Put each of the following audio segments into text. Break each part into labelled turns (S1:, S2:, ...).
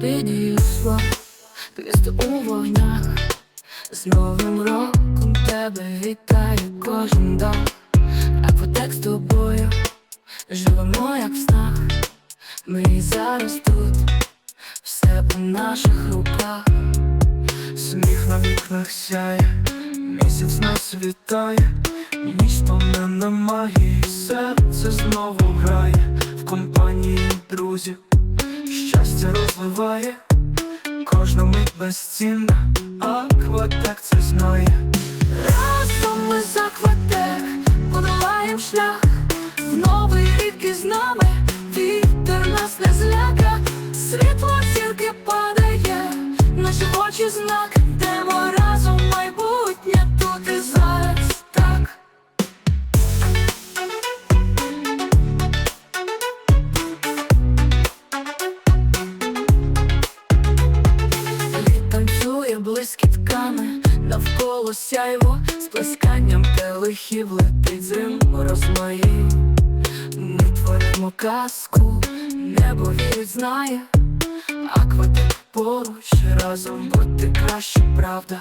S1: підійшло, Твісти у вогнях, з новим роком тебе вітає кожен дом, Акватек з тобою, живемо як в снах, ми і зараз тут, все по наших руках.
S2: Сміх на вікнах сяє, місяць нас вітає, ніч повнена магії, серце знову грає. В компанії друзів, щастя розливає, кожна мить безцінна, кватек це знає.
S1: Разом ми за кватек подолаєм шлях. В новий рік із нами вітер нас не зляка, світло тільки падає, наші очі знак, йдемо блискітками, навколо сяйво з плесканням келихів летить зим розмаї. Ми творимо казку, небо вірить, знає, акватик поруч разом бути краще, правда.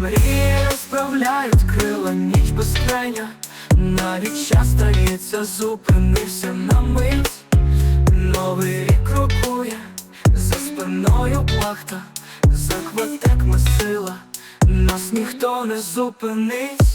S2: Мрії розправляють крила, ніч безкрайня, навіть час стається, зупинився на мить. Новий рік крокує, за спиною плахта, за сила, нас ніхто не зупинить.